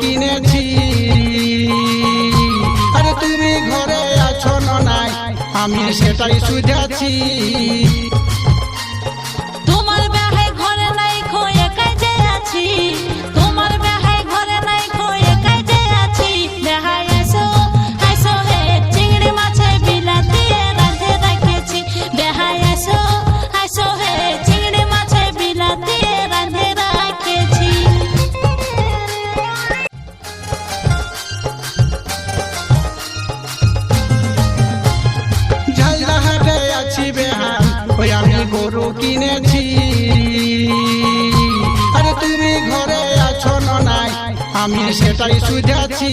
কিনেছি। আরে তুমি ঘরে আছো না নাই আমি সেটাই সুঝাছি। আছি বেহান ওই আমি গরু কিনেছি। আরে তুমি ঘরে আছো নাই আমি সেটাই সুঝাছি।